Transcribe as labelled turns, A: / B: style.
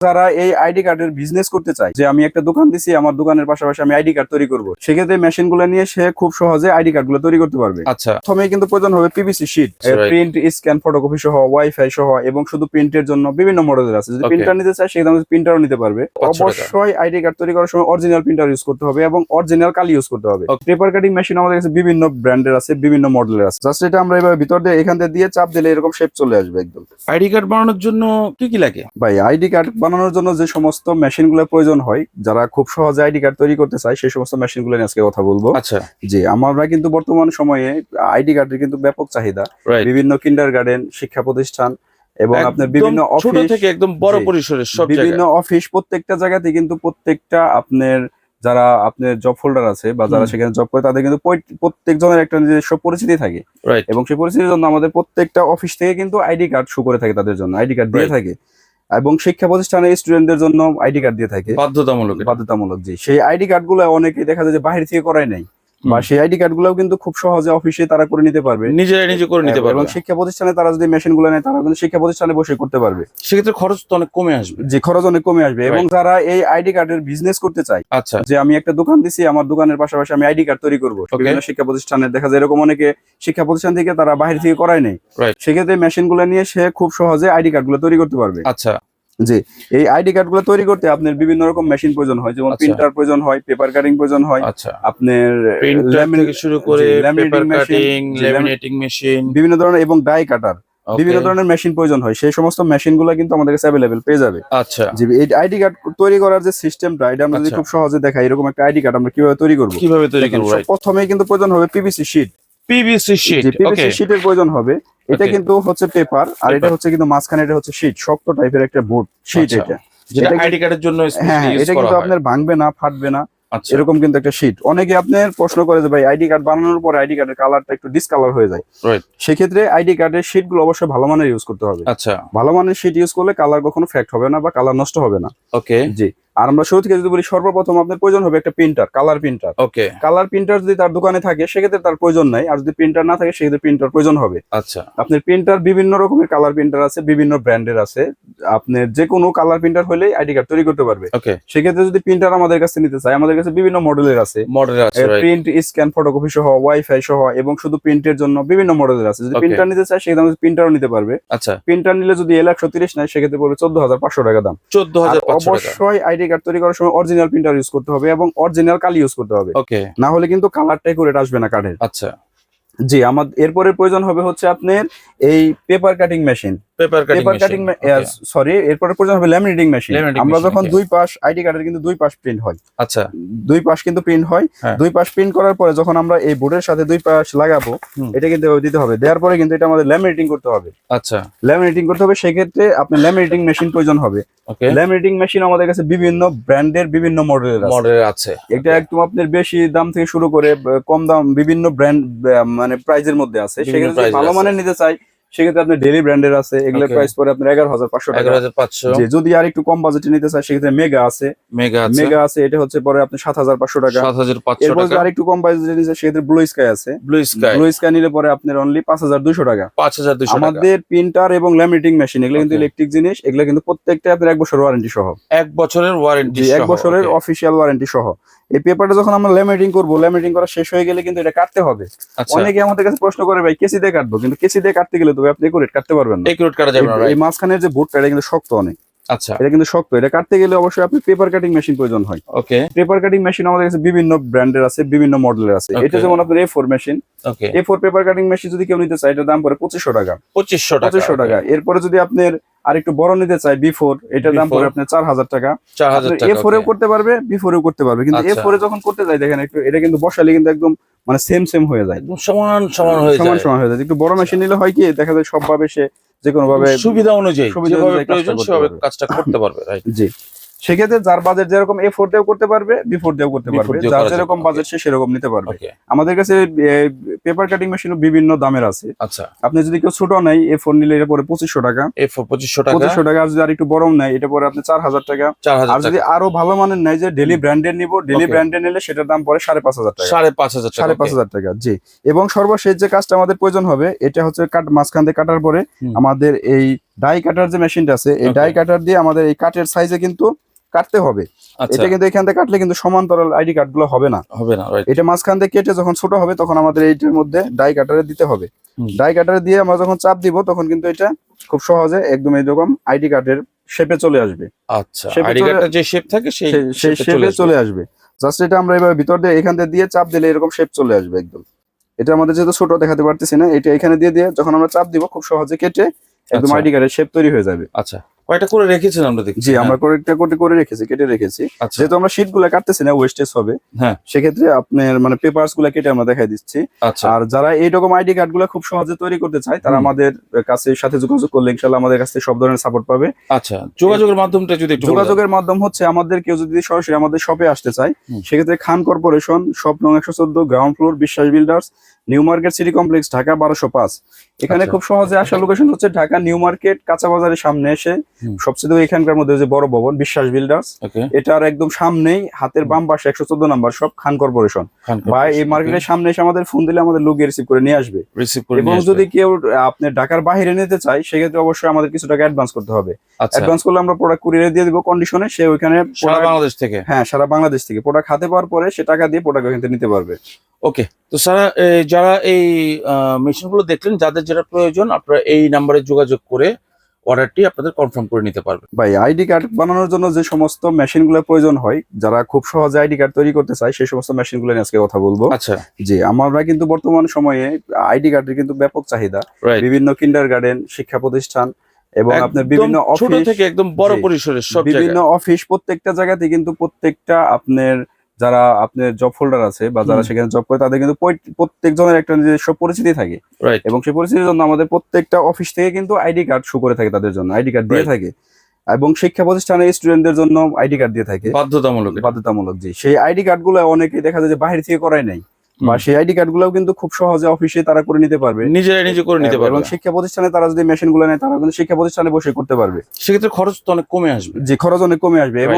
A: যারা এই আইডি কার্ডের বিজনেস করতে চায় যে আমি একটা দোকান দিছি আমার দোকানের পাশাপাশি আমি আইডি কার্ড তৈরি করব সেক্ষেত্রে মেশিনগুলো নিয়ে সে খুব সহজে আইডি কার্ডগুলো তৈরি করতে পারবে।
B: আচ্ছা।
A: প্রথমে কিন্তু প্রয়োজন হবে PVC sheet print scan photocopy সহ ওয়াইফাই সহ এবং শুধু প্রিন্টের জন্য বিভিন্ন মডেলের আছে। যদি প্রিন্টার নিতে চায় সেক্ষেত্রে প্রিন্টারও নিতে পারবে। অবশ্যই আইডি কার্ড তৈরি করার সময় অরিজিনাল প্রিন্টার ইউজ করতে হবে এবং অরিজিনাল কালি ইউজ করতে হবে। পেপার কাটিং মেশিন আমাদের কাছে বিভিন্ন ব্র্যান্ডের আছে বিভিন্ন মডেলের আছে। জাস্ট এটা আমরা এবার ভিতর দিয়ে এখান দিয়ে দিয়ে চাপ দিলে এরকম শেপ চলে আসবে একদম।
B: আইডি কার্ড বানানোর জন্য কি কি লাগে?
A: ভাই আইডি কার্ড বানানোর জন্য যে সমস্ত মেশিনগুলো প্রয়োজন হয় যারা খুব সহজে আইডি কার্ড তৈরি করতে চায় সেই সমস্ত মেশিনগুলো নিয়ে আজকে কথা বলব।
B: আচ্ছা।
A: জি আমরা কিন্তু বর্তমান সময়ে আইডি কার্ডের কিন্তু ব্যাপক চাহিদা। বিভিন্ন কিন্ডার গার্ডেন শিক্ষা প্রতিষ্ঠান এবং আপনার বিভিন্ন
B: ছোট
A: অফিস।
B: থেকে একদম বড় পরিসরের সব
A: বিভিন্ন অফিস প্রত্যেকটা জায়গাতে কিন্তু প্রত্যেকটা আপনার যারা আপনার জব হোল্ডার আছে বা যারা সেখানে জব করে তাদের কিন্তু পরি- প্রত্যেকজনের একটা নিজস্ব পরিচিতি থাকে। এবং সেই পরিচিতির জন্য আমাদের প্রত্যেকটা অফিস থেকে কিন্তু আইডি কার্ড শো করে থাকে তাদের জন্য আইডি কার্ড দিয়ে থাকে। এবং শিক্ষা প্রতিষ্ঠানের স্টুডেন্টদের জন্য আইডি কার্ড দিয়ে থাকে।
B: বাধ্যতামূলক
A: বাধ্যতামূলক যে সেই আইডি কার্ডগুলো অনেকে দেখা যায় যে বাহির থেকে করাই নাই। বা সেই আইডি কার্ডগুলো কিন্তু খুব সহজে অফিসে তারা করে নিতে পারবে।
B: নিজেরাই নিজে করে নিতে পারবে।
A: এবং শিক্ষা প্রতিষ্ঠানে তারা যদি মেশিনগুলো নেয় তারা কিন্তু শিক্ষা প্রতিষ্ঠানে বসে করতে পারবে।
B: সেক্ষেত্রে খরচ তো অনেক কমে আসবে।
A: যে খরচ অনেক কমে আসবে। এবং যারা এই আইডি কার্ডের বিজনেস করতে চায়
B: আচ্ছা।
A: যে আমি একটা দোকান দিছি আমার দোকানের পাশাপাশি আমি আইডি কার্ড তৈরি করব। বিভিন্ন শিক্ষা প্রতিষ্ঠানে দেখা যায় এরকম অনেকে শিক্ষা প্রতিষ্ঠান থেকে তারা বাইরে থেকে করায় নেই সেক্ষেত্রে মেশিনগুলো নিয়ে সে খুব সহজে আইডি কার্ডগুলো তৈরি করতে পারবে।
B: আচ্ছা।
A: জি এই আইডি কার্ডগুলো তৈরি করতে আপনার বিভিন্ন রকম মেশিন প্রয়োজন হয় যেমন
B: আচ্ছা।
A: প্রিন্টার প্রয়োজন হয় পেপার কাটিং প্রয়োজন হয়
B: আচ্ছা।
A: আপনার
B: শুরু করে পেপার কাটিং ল্যামিনেটিং মেশিন
A: বিভিন্ন ধরনের এবং ডাই কাটার বিভিন্ন ধরনের মেশিন প্রয়োজন হয় সেই সমস্ত মেশিনগুলো কিন্তু আমাদের কাছে অ্যাভেলেবেল পেয়ে যাবে।
B: আচ্ছা।
A: জি এই আইডি কার্ড তৈরি করার যে সিস্টেমটা এটা আমরা যদি
B: আচ্ছা।
A: খুব সহজে দেখাই এরকম একটা আইডি কার্ড আমরা কীভাবে তৈরি করব?
B: কীভাবে তৈরি করব
A: প্রথমে কিন্তু প্রয়োজন হবে PVC sheet
B: PVC sheet okay
A: শিটের প্রয়োজন হবে। এটা কিন্তু হচ্ছে পেপার আর এটা হচ্ছে কিন্তু মাঝখানে এটা হচ্ছে শিট শক্ত টাইপের একটা বোর্ড শিট
B: আচ্ছা।
A: এটা।
B: যেটা আইডি কার্ডের জন্য
A: হ্যাঁ হ্যাঁ, এটা কিন্তু আপনার ভাঙবে না ফাটবে না
B: আচ্ছা।
A: এরকম কিন্তু একটা শিট অনেকে আপনার প্রশ্ন করে যে ভাই আইডি কার্ড বানানোর পরে আইডি কার্ডের কালারটা একটু ডিসকালার হয়ে যায়. সেক্ষেত্রে আইডি কার্ডের শিটগুলো অবশ্যই ভালো মানের ইউজ করতে হবে।
B: আচ্ছা।
A: ভালো মানের শিট ইউজ করলে কালার কখনো ফ্যাক্ট হবে না বা কালার নষ্ট হবে না।
B: ওকে
A: জি। আর আমরা শুরু থেকে যদি বলি সর্বপ্রথম আপনার প্রয়োজন হবে একটা printer colour printer
B: okay
A: colour printer যদি তার দোকানে থাকে সেক্ষেত্রে তার প্রয়োজন নাই। আর যদি প্রিন্টার না থাকে সেক্ষেত্রে প্রিন্টার প্রয়োজন হবে।
B: আচ্ছা।
A: আপনার প্রিন্টার বিভিন্ন রকমের কালার প্রিন্টার আছে বিভিন্ন ব্র্যান্ডের আছে। আপনার যে কোনো কালার প্রিন্টার হলেই আইডি কার্ড তৈরি করতে পারবে।
B: ওকে
A: সেক্ষেত্রে যদি প্রিন্টার আমাদের কাছে নিতে চায় আমাদের কাছে বিভিন্ন মডেলের আছে।
B: মডেল আছে
A: প্রিন্ট স্ক্যান ফটোকপি সহ ওয়াইফাই সহ এবং শুধু প্রিন্টের জন্য বিভিন্ন মডেলের আছে। যদি প্রিন্টার নিতে চায় সেক্ষেত্রে প্রিন্টারও নিতে পারবে।
B: আচ্ছা।
A: প্রিন্টার নিলে যদি এল একশো তিরিশ নেয় সেক্ষেত্রে পড়বে চোদ্দ হাজার পাঁচশো টাকা দাম।
B: চোদ্দ হাজার
A: অবশ্যই আইডি কার্ড তৈরি করার সময় অরিজিনাল প্রিন্টার ইউজ করতে হবে এবং অরিজিনাল কালি ইউজ করতে হবে।
B: ওকে
A: না হলে কিন্তু কালারটাই করে আসবে না কার্ডের
B: আচ্ছা।
A: জি আমাদের এরপরে প্রয়োজন হবে হচ্ছে আপনার এই paper cutting machine
B: paper cutting
A: paper cutting sorry এরপরে প্রয়োজন হবে ল্যামিনেটিং মেশিন আমরা যখন দুই পাশ আইডি কার্ডের কিন্তু দুই পাশ প্রিন্ট হয়।
B: আচ্ছা।
A: দুই পাশ কিন্তু প্রিন্ট হয়। দুই পাশ প্রিন্ট করার পরে যখন আমরা এই বোর্ডের সাথে দুই পাশ লাগাবো এটা কিন্তু দিতে হবে। দেওয়ার পরে কিন্তু এটা আমাদের ল্যামিনেটিং করতে হবে।
B: আচ্ছা।
A: ল্যামিনেটিং করতে হবে সেক্ষেত্রে ল্যামিনেটিং মেশিন প্রয়োজন হবে। ল্যামিনেটিং মেশিন আমাদের কাছে বিভিন্ন ব্র্যান্ডের বিভিন্ন মডেলের আছে।
B: মডেল আছে।
A: এটা একদম আপনার বেশি দাম থেকে শুরু করে কম দাম বিভিন্ন ব্র্যান্ড মানে প্রাইজের মধ্যে আছে। সেক্ষেত্রে ভালো মানের নিতে চাই সেক্ষেত্রে আপনার ডেলি ব্র্যান্ডের আছে এগুলোর
B: Okay.
A: প্রাইস পরে আপনার এগারো হাজার পাঁচশো টাকা।
B: এগারো হাজার পাঁচশো।
A: যদি আর একটু কম বাজেটে নিতে চাই সেক্ষেত্রে মেগা আছে।
B: মেগা
A: মেগা আছে এটা হচ্ছে পরে আপনি সাত হাজার পাঁচশো টাকা।
B: সাত হাজার পাঁচশো টাকা।
A: আর একটু কম বাজেটে নিতে সেক্ষেত্রে ব্লু স্কাই আছে।
B: ব্লু স্কাই
A: ব্লু স্কাই নিলে পরে আপনার অনলি পাঁচ হাজার দুশো টাকা।
B: পাঁচ হাজার দুশো
A: আমাদের প্রিন্টার এবং ল্যামিনেটিং মেশিন এগুলো কিন্তু ইলেকট্রিক জিনিস এগুলো কিন্তু প্রত্যেকটা আপনার এক বছর ওয়ারেন্টি সহ।
B: এক বছরের ওয়ারেন্টি
A: এক বছরের অফিসিয়াল ওয়ারেন্টি সহ। এই পেপারটা যখন আমরা ল্যামিনেটিং করব ল্যামিনেটিং করা শেষ হয়ে গেলে কিন্তু এটা কাটতে হবে।
B: আচ্ছা।
A: অনেকে আমাদের কাছে প্রশ্ন করে ভাই কেসি দিয়ে কাটবো? কিন্তু কেসি দিয়ে কাটতে গেলে তো আপনি একুরেট কাটতে পারবেন না।
B: একুরেট কাটা যাবে না
A: এই-
B: মাছখানের
A: মাঝখানের যে বোর্ডটা এটা কিন্তু শক্ত অনেক।
B: আচ্ছা।
A: এটা কিন্তু শক্ত এটা কাটতে গেলে অবশ্যই আপনি পেপার কাটিং মেশিন প্রয়োজন হয়।
B: ওকে।
A: পেপার কাটিং মেশিন আমাদের কাছে বিভিন্ন ব্র্যান্ডের আছে বিভিন্ন মডেলের আছে। এটা যেমন আপনার A four machine
B: okay.
A: A four paper cutting machine যদি কেউ নিতে চায় এটার দাম পড়ে পঁচিশশো টাকা।
B: পঁচিশশো টাকা
A: পঁচিশশো টাকা। এরপরে যদি আপনার আর একটু বড় নিতে চায় বি ফোর এটার দাম
B: B4
A: পড়ে আপনার চার হাজার টাকা। এ ফোরেও করতে পারবে বি ফোরেও করতে পারবে। কিন্তু এ
B: আচ্ছা।
A: ফোরে যখন করতে যায় দেখেন একটু এটা কিন্তু বসালে কিন্তু একদম মানে সেম সেম হয়ে যায়।
B: সমান সমান হয়ে
A: সমান
B: যায়।
A: সমান হয়ে যায়। একটু বড় মেশিন নিলে হয় কি দেখা যায় সব ভাবে সে যে কোনো ভাবে
B: সুবিধা অনুযায়ী
A: সুবিধা অনুযায়ী কাজটা করতে পারবে।
B: কাজটা করতে পারবে রাইট
A: জি সেক্ষেত্রে যার বাজেট যেরকম এ ফোর দিয়েও করতে পারবে বি ফোর দিয়েও করতে পারবে। যার যেরকম বাজেট সে সেরকম নিতে পারবে। আমাদের কাছে পেপার কাটিং মেশিনও বিভিন্ন দামের আছে।
B: আচ্ছা।
A: আপনি যদি কেউ ছোট নেই এ ফোর নিলে এটা পরে পঁচিশশো টাকা।
B: এ ফোর পঁচিশশো টাকা।
A: পঁচিশশো টাকা আর যদি আর একটু বড় নেয় এটা পরে আপনি চার হাজার টাকা। আর যদি আরও ভালো মানের নেয় যে ডেলি ব্র্যান্ডের নিব ডেলি. ব্র্যান্ডের নিলে সেটার দাম পরে সাড়ে পাঁচ হাজার টাকা।
B: সাড়ে পাঁচ হাজার
A: সাড়ে পাঁচ হাজার টাকা জি। এবং সর্বশেষ যে কাজটা আমাদের প্রয়োজন হবে এটা হচ্ছে কাট মাঝখান থেকে কাটার পরে আমাদের এই ডাই কাটার যে মেশিনটা আছে এই ডাই কাটার দিয়ে আমাদের এই কাঠের সাইজে কিন্তু কাটতে হবে।
B: আচ্ছা।
A: এটা কিন্তু এখান থেকে কাটলে কিন্তু সমান্তরাল আইডি কার্ডগুলো হবে না।
B: হবে না
A: এটা মাঝখান থেকে কেটে যখন ছোট হবে তখন আমাদের এইটার মধ্যে ডাই কাটারে দিতে হবে। ডাই কাটারে দিয়ে আমরা যখন চাপ দিব তখন কিন্তু এটা খুব সহজে একদম এইরকম আইডি কার্ডের শেপে চলে আসবে।
B: আচ্ছা আইডি কার্ডটা যে শেপ থাকে সেই
A: শেপে চলে আসবে। জাস্ট এটা আমরা এবার ভিতর দিয়ে এখান থেকে দিয়ে চাপ দিলে এরকম শেপ চলে আসবে একদম। এটা আমাদের যেহেতু ছোট দেখাতে পারতেছি না এটা এখানে দিয়ে দিয়ে যখন আমরা চাপ দিব খুব সহজে কেটে একদম
B: আচ্ছা।
A: আইডি কার্ডের শেপ তৈরি হয়ে যাবে।
B: আচ্ছা। কয়টা করে রেখেছেন আমরা দেখছি?
A: জি আমরা করে একটা করে করে রেখেছি কেটে রেখেছি।
B: হ্যাঁ। আচ্ছা।
A: যেহেতু আমরা শীটগুলা কাটতেছি না ওয়েস্টেজ হবে
B: হ্যাঁ।
A: সেক্ষেত্রে আপনার মানে পেপারসগুলা কেটে আমরা দেখাই দিচ্ছি।
B: আচ্ছা।
A: আর যারা এইরকম আইডি কার্ডগুলা খুব সহজে তৈরি করতে চায় তারা আমাদের কাছে সাথে যোগাযোগ করলে ইনশাল্লাহ আমাদের কাছে সব ধরনের সাপোর্ট পাবে।
B: আচ্ছা যোগাযোগের মাধ্যমটা যদি।
A: যোগাযোগের মাধ্যম হচ্ছে আমাদের কেউ যদি সরাসরি আমাদের শপে আসতে চায় সেক্ষেত্রে খান কর্পোরেশন শপ নং একশো চোদ্দ ground floor Biswas builders new market city complex Dhaka বারোশো পাঁচ। এখানে
B: আচ্ছা।
A: খুব সহজে আসার লোকেশন হচ্ছে ঢাকা নিউ মার্কেট কাঁচা বাজারের সামনে এসে সবচেয়ে এখানকার মধ্যে যে বড় ভবন বিশ্বাস বিল্ডার্স এটার একদম সামনেই হাতের বাম পাশে একশো চোদ্দ নাম্বার সব খান কর্পোরেশন। বা এই মার্কেটের সামনে এসে আমাদের ফোন দিলে আমাদের লোক রিসিভ করে নিয়ে আসবে। এবং যদি কেউ আপনি ঢাকার বাইরে নিতে চায় সেক্ষেত্রে অবশ্যই আমাদের কিছু টাকা অ্যাডভান্স করতে হবে।
B: আচ্ছা।
A: অ্যাডভান্স করলে আমরা প্রোডাক্ট কুরিয়ারে দিয়ে দিব কন্ডিশনে সে ওইখানে
B: সারা বাংলাদেশ থেকে?
A: হ্যাঁ সারা বাংলাদেশ থেকে। প্রোডাক্ট হাতে পাওয়ার পরে সে টাকা দিয়ে প্রোডাক্ট ওখান থেকে নিতে পারবে।
B: ওকে তো সারা যারা এই মেশিনগুলো দেখলেন যাদের যেটা প্রয়োজন আপনারা এই নাম্বারে যোগাযোগ করে অর্ডারটি আপনাদের কনফার্ম করে নিতে পারবেন।
A: ভাই আইডি কার্ড বানানোর জন্য যে সমস্ত মেশিনগুলো প্রয়োজন হয় যারা খুব সহজে আইডি কার্ড তৈরি করতে চায় সেই সমস্ত মেশিনগুলো নিয়ে আজকে কথা বলব।
B: আচ্ছা।
A: জি আমরা কিন্তু বর্তমান সময়ে আইডি কার্ডের কিন্তু ব্যাপক চাহিদা। বিভিন্ন কিন্ডার গার্ডেন শিক্ষা প্রতিষ্ঠান এবং আপনার বিভিন্ন অফিস
B: থেকে একদম বড় পরিসরের সব
A: বিভিন্ন অফিস প্রত্যেকটা জায়গাতে কিন্তু প্রত্যেকটা আপনার যারা আপনার জব হোল্ডার আছে বা যারা সেখানে জব করে তাদের কিন্তু পরি- প্রত্যেকজনের একটা নিজস্ব পরিচিতি থাকে। এবং সেই পরিস্থিতির জন্য আমাদের প্রত্যেকটা অফিস থেকে কিন্তু আইডি কার্ড শো করে থাকে তাদের জন্য আইডি কার্ড দিয়ে থাকে। এবং শিক্ষা প্রতিষ্ঠানের স্টুডেন্টদের জন্য আইডি কার্ড দিয়ে থাকে।
B: বাধ্যতামূলক।
A: বাধ্যতামূলক জি। সেই আইডি কার্ডগুলো অনেকে দেখা যায় যে বাইরে থেকে করাই নাই। বা সেই আইডি কার্ডগুলো কিন্তু খুব সহজে অফিসে তারা করে নিতে পারবে।
B: নিজেরাই নিজে করে নিতে
A: পারবে
B: এবং
A: শিক্ষা প্রতিষ্ঠানে তারা যদি মেশিনগুলো নেয় তারা কিন্তু শিক্ষা প্রতিষ্ঠানে বসে করতে পারবে।
B: সেক্ষেত্রে খরচ তো অনেক কমে আসবে।
A: যে খরচ অনেক কমে আসবে। এবং